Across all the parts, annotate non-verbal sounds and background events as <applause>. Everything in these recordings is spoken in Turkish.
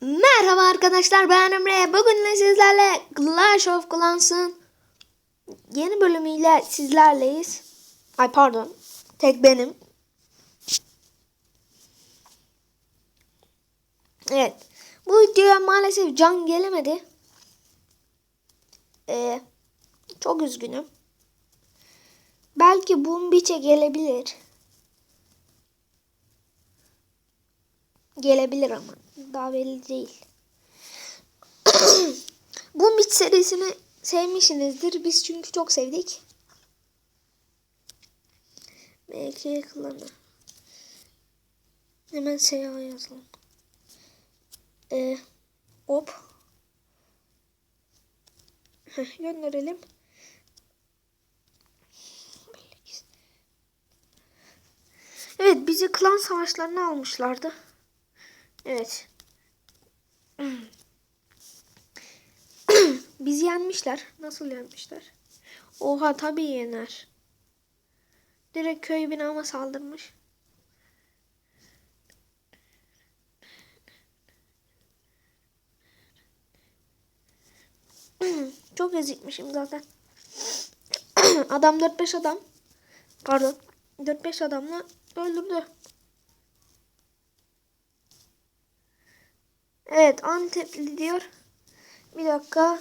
Merhaba arkadaşlar ben Emre. Bugün sizlerle Clash of Clans'ın yeni bölümüyle sizlerleyiz. Ay pardon. Tek benim. Evet. Bu videoya maalesef can gelemedi. Ee, çok üzgünüm. Belki Bumbiç'e gelebilir. Gelebilir ama daha belli değil. <coughs> Bu Bit serisini sevmişsinizdir. Biz çünkü çok sevdik. MK klanı. Hemen SEA yazalım. Ee, hop. Gönderelim. Evet bizi klan savaşlarına almışlardı. Evet. <clears throat> Bizi yenmişler. Nasıl yenmişler? Oha tabii yener. Direkt köy binama saldırmış. <clears throat> Çok ezikmişim zaten. <clears throat> adam 4-5 adam. Pardon. 4-5 adamla öldürdü. Evet Antepli diyor. Bir dakika.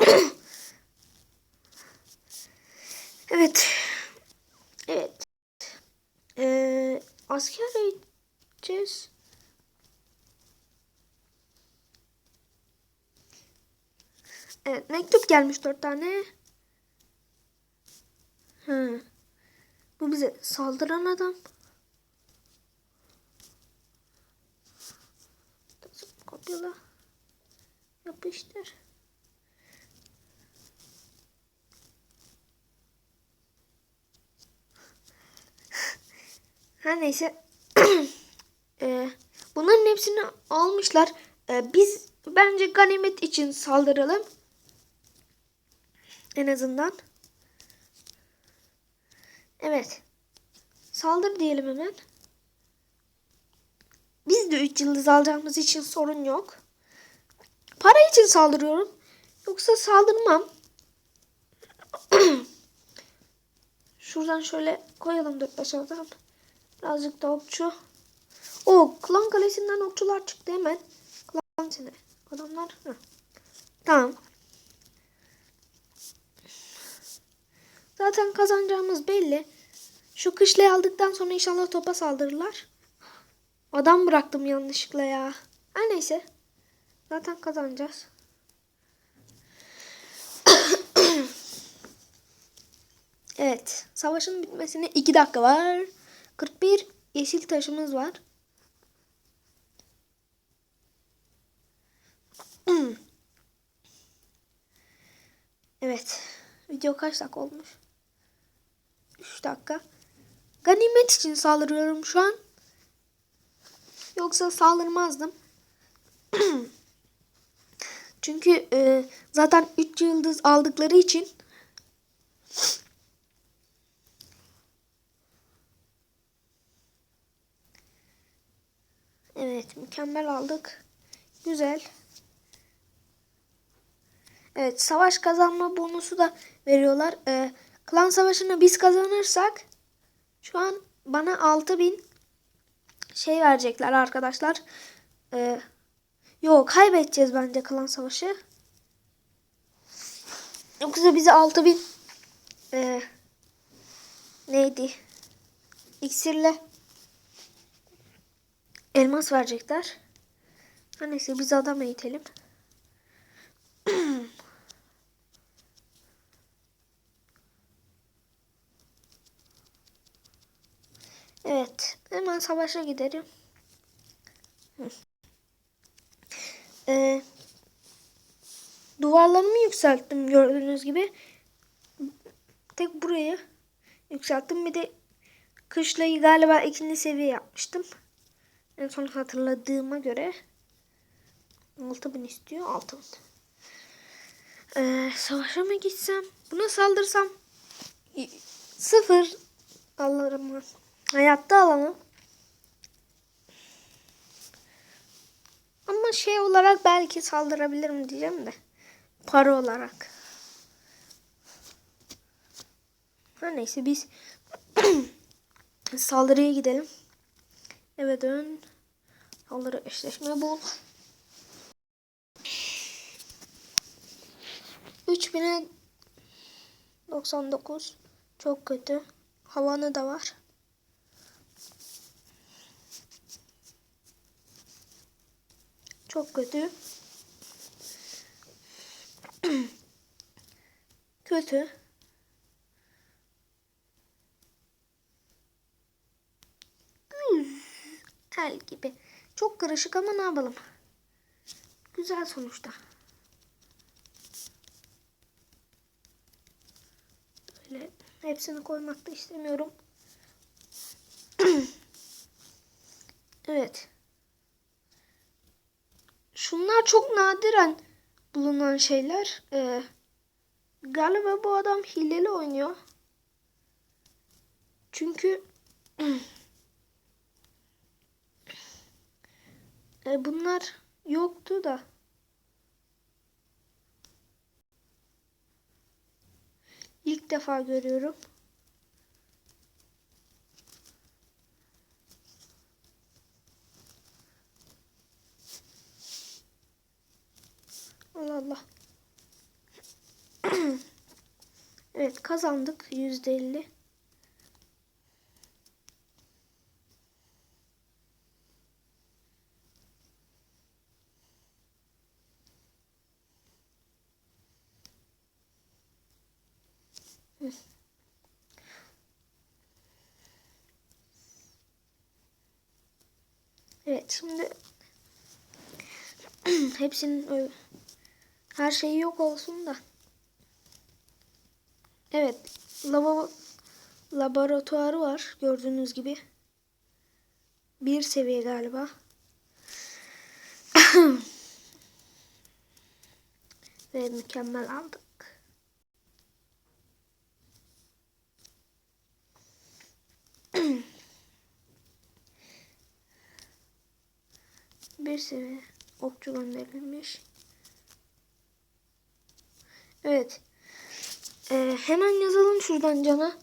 <coughs> evet. Evet. Ee, asker gideceğiz. Evet mektup gelmiş dört tane. Hı. Bu bize saldıran adam. Kopyala. Yapıştır. Her <laughs> neyse. <clears throat> ee, bunların hepsini almışlar. Ee, biz bence ganimet için saldıralım. En azından. Evet. Saldır diyelim hemen. Biz de 3 yıldız alacağımız için sorun yok. Para için saldırıyorum. Yoksa saldırmam. <clears throat> Şuradan şöyle koyalım 4-5 adam. Birazcık da okçu. O klan kalesinden okçular çıktı hemen. Klan seni. Adamlar. Heh. Tamam. Zaten kazanacağımız belli. Şu kışlayı aldıktan sonra inşallah topa saldırırlar. Adam bıraktım yanlışlıkla ya. Her neyse. Zaten kazanacağız. <coughs> evet. Savaşın bitmesine 2 dakika var. 41 yeşil taşımız var. <coughs> evet. Video kaç dakika olmuş? 3 dakika. Ganimet için saldırıyorum şu an. Yoksa saldırmazdım. <clears throat> Çünkü e, zaten 3 yıldız aldıkları için <clears throat> Evet mükemmel aldık. Güzel. Evet savaş kazanma bonusu da veriyorlar. Ee, klan savaşını biz kazanırsak şu an bana 6000 şey verecekler arkadaşlar. Ee, yok kaybedeceğiz bence klan savaşı. Yoksa bize 6000 e, neydi? İksirle elmas verecekler. Neyse biz adam eğitelim. <clears throat> Evet. Hemen savaşa gidelim. Ee, duvarlarımı yükselttim gördüğünüz gibi. Tek burayı yükselttim. Bir de kışlayı galiba ikinci seviye yapmıştım. En son hatırladığıma göre 6000 istiyor. 6000. Ee, savaşa mı gitsem? Buna saldırsam? Sıfır alırım. Hayatta alamam. Ama şey olarak belki saldırabilirim diyeceğim de. Para olarak. Her neyse biz <clears throat> saldırıya gidelim. Eve dön. Saldırı eşleşme bul. 3000'e 99 çok kötü. Havanı da var. Çok kötü. <clears throat> kötü. Güzel gibi. Çok karışık ama ne yapalım. Güzel sonuçta. Böyle hepsini koymak da istemiyorum. <clears throat> evet. Şunlar çok nadiren bulunan şeyler. Ee, galiba bu adam hileli oynuyor. Çünkü <clears throat> e, bunlar yoktu da. İlk defa görüyorum. Kazandık yüzde elli. Evet şimdi <clears throat> hepsinin her şeyi yok olsun da. Evet lava laboratuvarı var gördüğünüz gibi. Bir seviye galiba. <clears throat> Ve mükemmel aldık. <clears throat> Bir seviye okçu gönderilmiş. Evet. Ee, hemen yazalım şuradan cana.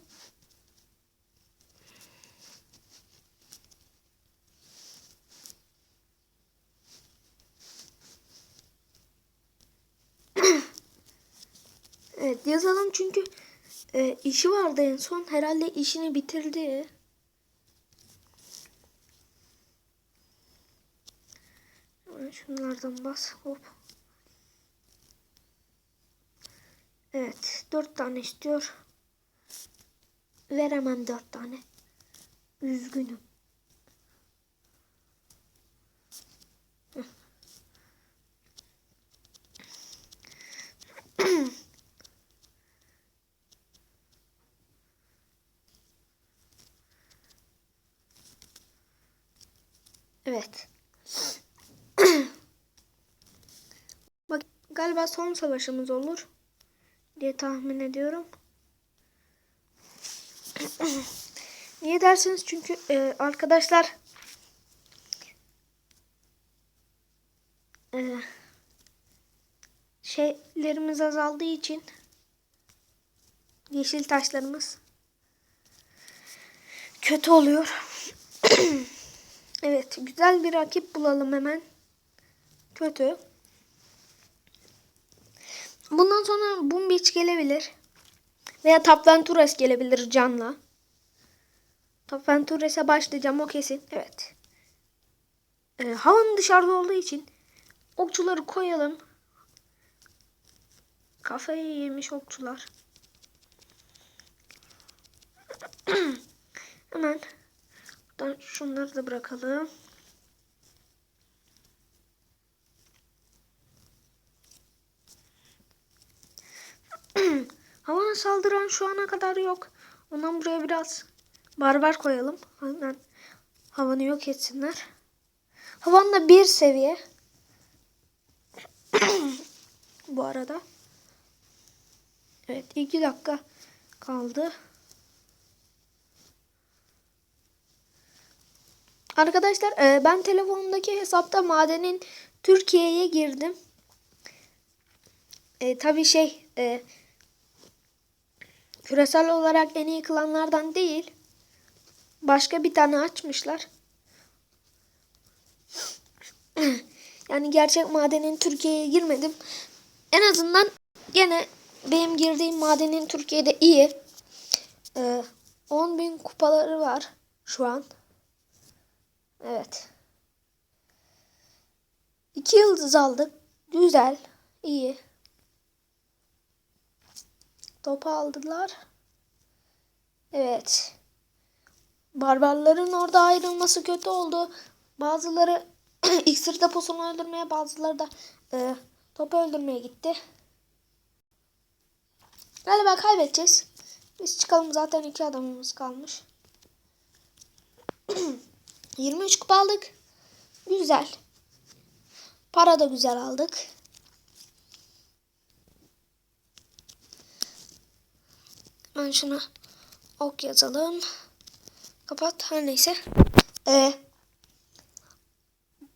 <clears throat> evet yazalım çünkü e, işi vardı en son. Herhalde işini bitirdi. Şunlardan bas. Hop. Evet. Dört tane istiyor. Veremem dört tane. Üzgünüm. Evet. Bak galiba son savaşımız olur diye tahmin ediyorum. <clears throat> Niye dersiniz? Çünkü e, arkadaşlar e, şeylerimiz azaldığı için yeşil taşlarımız kötü oluyor. <clears throat> evet, güzel bir rakip bulalım hemen. Kötü. Bundan sonra Boom gelebilir. Veya Tapventuras gelebilir canla. Tapventuras'a başlayacağım o kesin. Evet. Ee, havanın dışarıda olduğu için okçuları koyalım. Kafayı yemiş okçular. <clears throat> Hemen buradan şunları da bırakalım. <clears throat> Havana saldıran şu ana kadar yok. Ondan buraya biraz barbar koyalım. Hemen havanı yok etsinler. Havanla bir seviye. <clears throat> Bu arada. Evet iki dakika kaldı. Arkadaşlar e, ben telefonumdaki hesapta madenin Türkiye'ye girdim. E, tabii şey e, küresel olarak en iyi klanlardan değil. Başka bir tane açmışlar. <clears throat> yani gerçek madenin Türkiye'ye girmedim. En azından gene benim girdiğim madenin Türkiye'de iyi. Ee, 10 bin kupaları var şu an. Evet. 2 yıldız aldık. Güzel. iyi. Topu aldılar. Evet. Barbarların orada ayrılması kötü oldu. Bazıları <clears throat> iksir deposunu öldürmeye bazıları da e, topu öldürmeye gitti. Galiba kaybedeceğiz. Biz çıkalım zaten iki adamımız kalmış. <clears throat> 23 kupa aldık. Güzel. Para da güzel aldık. Ben şuna ok yazalım. Kapat. Her neyse. Ee,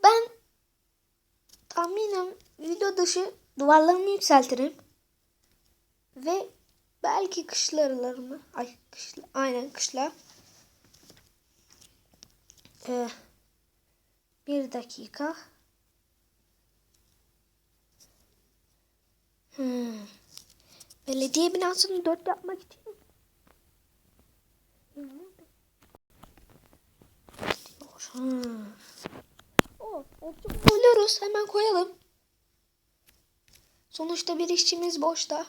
ben tahminen video dışı duvarlarımı yükseltirim. Ve belki kışlarlarımı ay kışla aynen kışla ee, bir dakika hmm. belediye binasını dört yapmak için Hmm. Hemen koyalım. Sonuçta bir işçimiz boşta.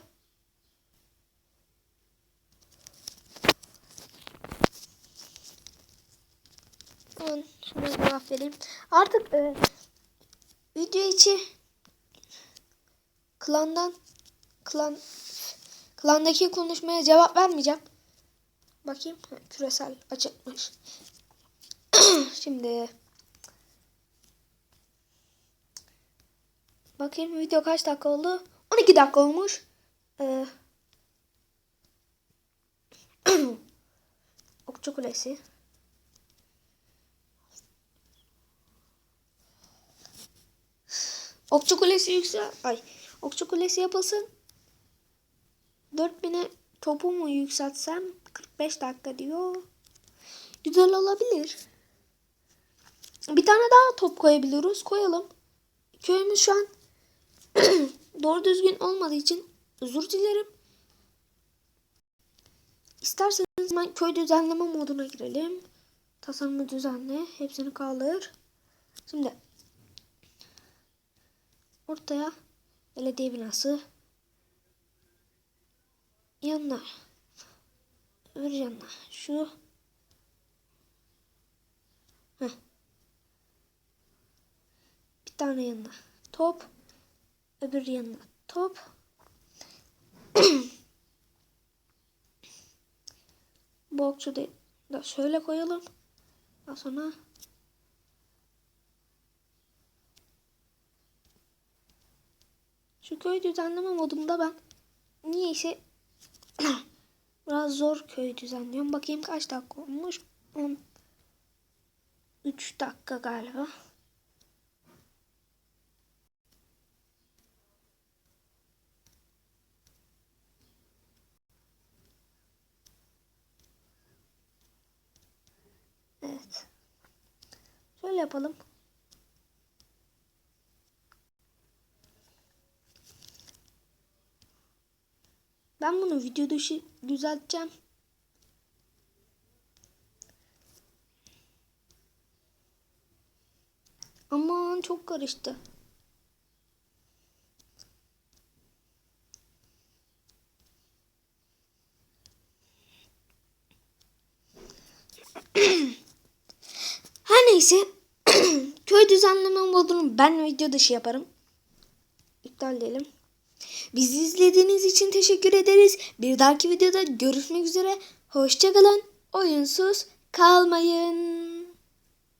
Hemen şuna cevap. Artık e, video içi klandan klan klandaki konuşmaya cevap vermeyeceğim. Bakayım küresel açıkmış. <clears throat> Şimdi bakayım video kaç dakika oldu? 12 dakika olmuş. Ee, <clears throat> Okçu Kulesi. Okçu Kulesi yüksel. Ay. Okçu Kulesi yapılsın. 4000'e topumu yükseltsem 45 dakika diyor. Güzel olabilir. Bir tane daha top koyabiliyoruz. Koyalım. Köyümüz şu an <clears throat> doğru düzgün olmadığı için özür dilerim. İsterseniz ben köy düzenleme moduna girelim. Tasarımı düzenle. Hepsini kaldır. Şimdi ortaya belediye binası yanına öbür yanına şu. Heh. bir tane yanına. Top. Öbür yanına. Top. <clears throat> Bu okçu da şöyle koyalım. Daha sonra Şu köy düzenleme modunda ben niyeyse <clears throat> biraz zor köy düzenliyorum. Bakayım kaç dakika olmuş. 10 3 dakika galiba. Evet. Şöyle yapalım. Bunu video dışı düzelteceğim. Aman çok karıştı. <clears throat> Her neyse <clears throat> köy düzenleme modunu ben video dışı yaparım. İptal edelim. Bizi izlediğiniz için teşekkür ederiz. Bir dahaki videoda görüşmek üzere. Hoşçakalın. Oyunsuz kalmayın.